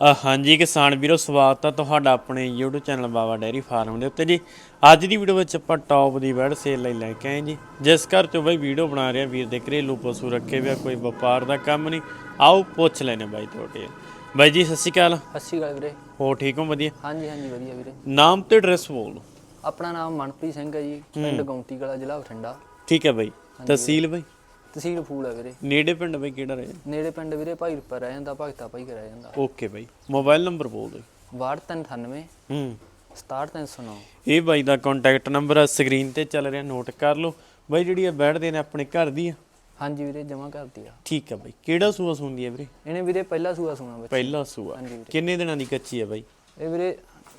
ਹਾਂਜੀ ਕਿਸਾਨ ਵੀਰੋ ਸਵਾਗਤ ਹੈ ਤੁਹਾਡਾ ਆਪਣੇ YouTube channel Baba dairy farm ਦੇ ਉੱਤੇ ਜੀ। ਅੱਜ ਦੀ ਵੀਡੀਓ ਵਿੱਚ ਆਪਾਂ ਟੌਪ ਦੀ ਬੈਡ ਸੇਲ ਲਈ ਲੈ ਕੇ ਆਏ ਜੀ। ਜਿਸ ਘਰ ਤੋਂ ਬਈ ਵੀਡੀਓ ਬਣਾ ਰਿਹਾ ਵੀਰ ਦੇ ਘਰੇਲੂ ਪਸ਼ੂ ਰੱਖੇ ਹੋਏ ਆ ਕੋਈ ਵਪਾਰ ਦਾ ਕੰਮ ਨਹੀਂ। ਆਓ ਪੁੱਛ ਲੈਨੇ ਬਾਈ ਤੁਹਾਡੇ। ਬਾਈ ਜੀ ਸਤਿ ਸ਼੍ਰੀ ਅਕਾਲ। ਸਤਿ ਸ਼੍ਰੀ ਅਕਾਲ ਵੀਰੇ। ਹੋ ਠੀਕ ਹੋ? ਵਧੀਆ। ਹਾਂਜੀ ਹਾਂਜੀ ਵਧੀਆ ਵੀਰੇ। ਨਾਮ ਤੇ ਐਡਰੈਸ ਬੋਲ। ਆਪਣਾ ਨਾਮ ਮਨਪ੍ਰੀਤ ਸਿੰਘ ਹੈ ਜੀ ਪਿੰਡ ਗੌਂਤੀ ਕਲਾ ਜ਼ਿਲ੍ਹਾ ਬਠਿੰਡਾ। ਠੀਕ ਹੈ ਬਾਈ। ਤਹਿਸੀਲ ਬਾਈ। ਤਹਿਸੀਲ ਫੂਲ ਹੈ ਵੀਰੇ। ਨੇੜੇ ਪਿੰਡ ਬਾਈ ਕਿਹੜਾ ਰਹੇ ਨੇੜੇ ਪਿੰਡ ਵੀਰੇ ਭਾਈ ਰੁਪਾ ਰਹਿ ਜਾਂਦਾ ਭਗਤਾ ਭਾਈ ਰਹਿ ਜਾਂਦਾ। ਓਕੇ ਬਾਈ ਮੋਬਾਈਲ ਨੰਬਰ ਬੋਲ ਦਿਓ। 6398 ਹੂੰ। 67309 ਇਹ ਬਾਈ ਦਾ ਕੰਟੈਕਟ ਨੰਬਰ ਆ ਸਕਰੀਨ ਤੇ ਚੱਲ ਰਿਹਾ ਨੋਟ ਕਰ ਲਓ। ਬਾਈ ਜਿਹੜੀ ਇਹ ਬੈਠਦੇ ਨੇ ਆਪਣੇ ਘਰ ਦੀ ਆ? ਹਾਂਜੀ ਵੀਰੇ ਜਮਾ ਕਰਦੀ ਆ। ਠੀਕ ਆ ਬਾਈ। ਕਿਹੜਾ ਸੂਆ ਸੁਣਦੀ ਆ ਵੀਰੇ? ਇਹਨੇ ਵੀਰੇ ਪਹਿਲਾ ਸੂਆ ਸੁਣਾ ਵਿੱਚ ਪਹਿਲਾ ਸੂਆ। ਹਾਂਜੀ ਵੀਰੇ। ਕਿੰਨੇ ਦਿਨਾਂ ਦੀ ਕੱਚੀ ਆ ਬਾਈ? ਇਹ ਵੀਰੇ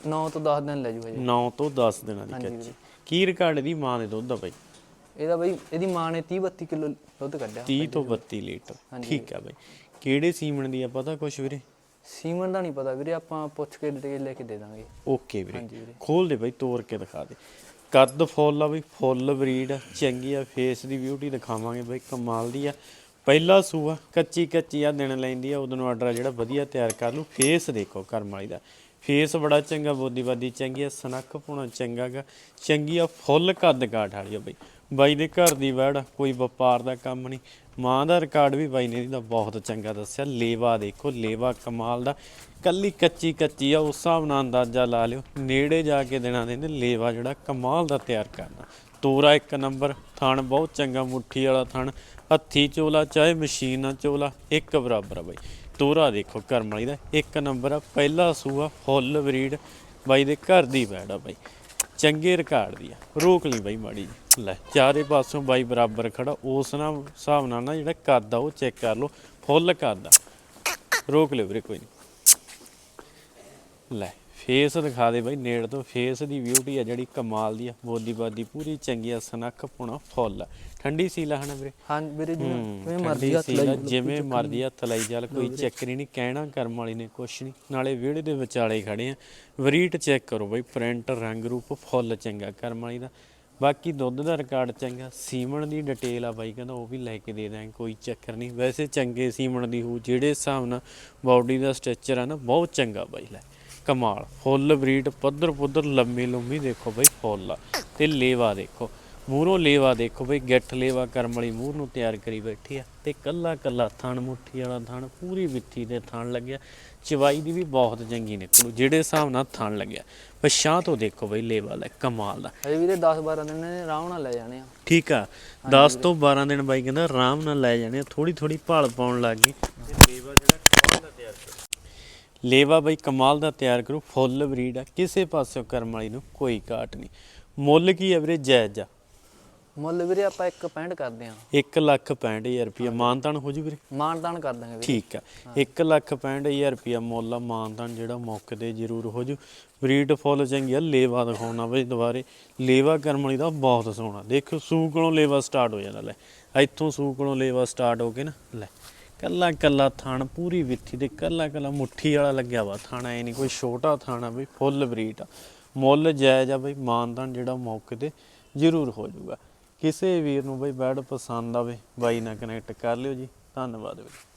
9 ਤੋਂ 10 ਦਿਨ ਲੈ ਜੂ। ਹਜੇ 9 ਤੋਂ 10 ਦਿਨਾਂ ਦੀ ਕੱਚੀ। ਕੀ ਰਿਕਾਰਡ ਦੀ ਮਾਂ ਦੇ ਦੁੱਧ ਆ ਬਾਈ? ਇਹਦਾ ਬਈ ਇਹਦੀ ਮਾਂ ਨੇ 30 32 ਕਿਲੋ ਦੁੱਧ ਕੱਢਿਆ 30 ਤੋਂ 32 ਲੀਟਰ। ਠੀਕ ਆ ਬਾਈ। ਕਿਹੜੇ ਸੀਮਨ ਦੀ ਆ ਪਤਾ ਕੁਛ ਵੀਰੇ? ਸੀਮਨ ਦਾ ਨਹੀਂ ਪਤਾ ਵੀਰੇ ਆਪਾਂ ਪੁੱਛ ਕੇ ਡਿਟੇਲ ਲੈ ਕੇ ਦੇ ਦਾਂਗੇ। ਓਕੇ ਵੀਰੇ। ਖੋਲ ਦੇ ਬਾਈ ਤੋੜ ਕੇ ਦਿਖਾ ਦੇ। ਕੱਦ ਫੁੱਲ ਆ ਬਈ ਫੁੱਲ ਬਰੀਡ ਚੰਗੀ ਆ ਫੇਸ ਦੀ ਬਿਊਟੀ ਦਿਖਾਵਾਂਗੇ ਬਈ ਕਮਾਲ ਦੀ ਆ। ਪਹਿਲਾ ਸੂਆ ਕੱਚੀ ਕੱਚੀ ਆ ਦਿਨ ਲੈਂਦੀ ਆ ਉਦੋਂ ਆਰਡਰ ਜਿਹੜਾ ਵਧੀਆ ਤਿਆਰ ਕਰ ਲੂ ਫੇਸ ਦੇਖੋ ਕਰਮ ਵਾਲੀ ਦਾ। ਫੇਸ ਬੜਾ ਚੰਗਾ ਬੋਦੀਵਾਦੀ ਚੰਗੀ ਆ ਸਨੱਖ ਪੁਣਾ ਚੰਗਾ ਗਾ। ਚੰਗੀ ਆ ਫੁੱਲ ਕੱਦ ਕਾਠ ਵਾਲੀ ਆ ਬਈ। ਬਾਈ ਦੇ ਘਰ ਦੀ ਵੜ, ਕੋਈ ਵਪਾਰ ਦਾ ਕੰਮ ਨਹੀਂ। ਮਾਂ ਦਾ ਰਿਕਾਰਡ ਵੀ ਬਾਈ ਨੇ ਇਹਦਾ ਬਹੁਤ ਚੰਗਾ ਦੱਸਿਆ। ਲੇਵਾ ਦੇਖੋ, ਲੇਵਾ ਕਮਾਲ ਦਾ। ਕੱਲੀ ਕੱਚੀ ਕੱਚੀ ਆ, ਉਸ ਹਿਸਾਬ ਨਾਲ ਅੰਦਾਜ਼ਾ ਲਾ ਲਿਓ। ਨੇੜੇ ਜਾ ਕੇ ਦੇਣਾ ਦੇ ਨੇ ਲੇਵਾ ਜਿਹੜਾ ਕਮਾਲ ਦਾ ਤਿਆਰ ਕਰਨਾ। ਤੋਰਾ ਇੱਕ ਨੰਬਰ, ਥਣ ਬਹੁਤ ਚੰਗਾ, ਮੁੱਠੀ ਵਾਲਾ ਥਣ। ਹੱਥੀ ਚੋਲਾ, ਚਾਹੇ ਮਸ਼ੀਨ ਨਾਲ ਚੋਲਾ, ਇੱਕ ਬਰਾਬਰ ਆ ਬਾਈ। ਤੋਰਾ ਦੇਖੋ, ਕਰਮ ਵਾਲੀ ਦਾ ਇੱਕ ਨੰਬਰ ਆ, ਪਹਿਲਾ ਸੂਆ, ਫੁੱਲ ਬਰੀਡ। ਬਾਈ ਦੇ ਘਰ ਦੀ ਬੈੜ ਆ ਬਾਈ। ਚੰਗੇ ਰਿਕਾਰਡ ਦੀ ਆ। ਰੋਕ ਲਈ ਬਾਈ ਮਾੜੀ ਜੀ ਲੈ, ਚਾਰੇ ਪਾਸੋਂ ਬਾਈ ਬਰਾਬਰ ਖੜਾ, ਉਸ ਨਾਲ ਹਿਸਾਬ ਨਾਲ ਨਾ ਜਿਹੜਾ ਕਰਦਾ, ਉਹ ਚੈੱਕ ਕਰ ਲਓ, ਫੁੱਲ ਕਰਦਾ। ਰੋਕ ਲਿਓ ਵੀਰੇ, ਕੋਈ ਨਹੀਂ। ਲੈ। ਫੇਸ ਦਿਖਾ ਦੇ ਬਾਈ ਨੇੜ ਤੋਂ ਫੇਸ ਦੀ ਬਿਊਟੀ ਆ ਜਿਹੜੀ ਕਮਾਲ ਦੀ ਆ ਬੋਦੀ ਬਾਦੀ ਪੂਰੀ ਚੰਗੀ ਆ ਸਨੱਖ ਪੁਣਾ ਫੁੱਲ ਆ। ਠੰਡੀ ਸੀਲਾ ਹਨਾ ਵੀਰੇ? ਹਾਂ ਵੀਰੇ ਜਿਵੇਂ ਮਰਜ਼ੀ ਹੱਥ ਆ, ਲਾਈ ਜਿਵੇਂ ਮਰਜ਼ੀ ਹੱਥ ਲਾਈ ਚੱਲ ਕੋਈ ਚੱਕਰੀ ਨਹੀਂ ਕਹਿਣਾ ਕਰਮ ਵਾਲੀ ਨੇ ਕੁਛ ਨਹੀਂ। ਨਾਲੇ ਵਿਹੜੇ ਦੇ ਵਿਚਾਲੇ ਖੜੇ ਆ। ਵਰੀਟ ਚੈੱਕ ਕਰੋ ਬਈ ਪ੍ਰਿੰਟ ਰੰਗ ਰੂਪ ਫੁੱਲ ਚੰਗਾ ਕਰਮ ਵਾਲੀ ਦਾ। ਬਾਕੀ ਦੁੱਧ ਦਾ ਰਿਕਾਰਡ ਚੰਗਾ ਸੀਮਣ ਦੀ ਡਿਟੇਲ ਆ ਬਾਈ ਕਹਿੰਦਾ ਉਹ ਵੀ ਲੈ ਕੇ ਦੇ ਦਾਂਗੇ ਕੋਈ ਚੱਕਰ ਨਹੀਂ। ਵੈਸੇ ਚੰਗੇ ਸੀਮਣ ਦੀ ਹੋ ਜਿਹੜੇ ਹਿਸਾਬ ਨਾਲ ਬਾਡੀ ਦਾ ਸਟ੍ਰਕਚਰ ਆ ਨਾ ਬਹੁਤ ਚੰਗਾ ਬਾਈ ਲੈ। ਕਮਾਲ। ਫੁੱਲ ਬਰੀਡ ਪੱਧਰ ਪੁੱਧਰ ਲੰਮੀ ਲੰਮੀ ਦੇਖੋ ਬਈ ਫੁੱਲ। ਆ ਤੇ ਲੇਵਾ ਦੇਖੋ। ਮੂਹਰੋਂ ਲੇਵਾ ਦੇਖੋ ਬਈ ਗਿੱਠ ਲੇਵਾ ਕਰਮ ਵਾਲੀ ਮੂਹਰ ਨੂੰ ਤਿਆਰ ਕਰੀ ਬੈਠੀ ਆ। ਤੇ ਕੱਲਾ ਕੱਲਾ ਥਣ ਮੁੱਠੀ ਵਾਲਾ ਥਣ ਪੂਰੀ ਵਿੱਥੀ ਤੇ ਥਣ ਲੱਗਿਆ। ਚਵਾਈ ਦੀ ਵੀ ਬਹੁਤ ਚੰਗੀ ਨਿਕਲੂ ਜਿਹੜੇ ਹਿਸਾਬ ਨਾਲ ਥਣ ਲੱਗਿਆ। ਪਛਾਂ ਤੋਂ ਦੇਖੋ ਬਈ ਲੇਵਾ ਲੈ ਕਮਾਲ ਦਾ ਹਜੇ ਵੀਰੇ 10 12 ਦਿਨ ਨੇ ਆਰਾਮ ਨਾਲ ਲੈ ਜਾਣੇ ਆ। ਠੀਕ ਆ। 10 ਤੋਂ 12 ਦਿਨ ਬਾਈ ਕਹਿੰਦਾ ਆਰਾਮ ਨਾਲ ਲੈ ਜਾਣੇ ਥੋੜੀ ਥੋੜੀ ਭਾਲ ਪਾਉਣ ਲੱਗ ਗਈ ਤੇ ਲੇਵਾ ਜਿਹੜਾ ਕਮਾਲ ਦਾ ਤਿਆਰ ਕਰੋ ਲੇਵਾ ਬਾਈ ਕਮਾਲ ਦਾ ਤਿਆਰ ਕਰੂ ਫੁੱਲ ਬਰੀਡ ਆ ਕਿਸੇ ਪਾਸਿਓਂ ਕਰਮ ਵਾਲੀ ਨੂੰ ਕੋਈ ਘਾਟ ਨਹੀਂ। ਮੁੱਲ ਕੀ ਹੈ ਵੀਰੇ? ਜਾਇਜ਼ ਆ। ਮੁੱਲ ਵੀਰੇ ਆਪਾਂ ਇੱਕ ਪੈਂਟ ਕਰਦੇ ਆ 1 ਲੱਖ 65000 ਰੁਪਇਆ ਮਾਨਤਾਨ ਹੋ ਜੂ ਵੀਰੇ? ਮਾਨਦਾਨ ਕਰ ਦਾਂਗੇ ਵੀਰੇ। ਠੀਕ ਆ। 1 ਲੱਖ 65000 ਰੁਪਇਆ ਮੁੱਲ ਆ। ਮਾਨਤਾਨ ਜਿਹੜਾ ਮੌਕੇ ਤੇ ਜ਼ਰੂਰ ਹੋ ਜੂ। ਬਰੀਡ ਫੁੱਲ ਚੰਗੀ ਆ। ਲੇਵਾ ਦਿਖਾਉਣਾ ਬਈ ਦੁਬਾਰੇ। ਲੇਵਾ ਕਰਮ ਵਾਲੀ ਦਾ ਬਹੁਤ ਸੋਹਣਾ। ਦੇਖੋ ਸੂਕ ਕੋਲੋਂ ਲੇਵਾ ਸਟਾਰਟ ਹੋ ਜਾਂਦਾ। ਲੈ ਇੱਥੋਂ ਸੂਕ ਕੋਲੋਂ ਲੇਵਾ ਸਟਾਰਟ ਹੋ ਕੇ ਨਾ ਲੈ। ਕੱਲਾ ਕੱਲਾ ਥਣ ਪੂਰੀ ਵਿੱਥੀ ਤੇ ਕੱਲਾ ਕੱਲਾ ਮੁੱਠੀ ਵਾਲਾ ਲੱਗਿਆ ਵਾ ਥਾਣਾ ਐ ਨਹੀਂ ਕੋਈ ਛੋਟਾ ਥਾਣਾ ਬਈ ਫੁੱਲ ਬਰੀਟ ਆ। ਮੁੱਲ ਜਾਇਜ਼ ਆ ਬਈ, ਮਾਨਦਾਨ ਜਿਹੜਾ ਮੌਕੇ ਤੇ ਜ਼ਰੂਰ ਹੋ ਜਾਊਗਾ। ਕਿਸੇ ਵੀਰ ਨੂੰ ਬਈ ਬੈਡ ਪਸੰਦ ਆਵੇ, ਬਾਈ ਨਾਲ ਕਨੈਕਟ ਕਰ ਲਿਓ ਜੀ। ਧੰਨਵਾਦ ਵੀਰੇ।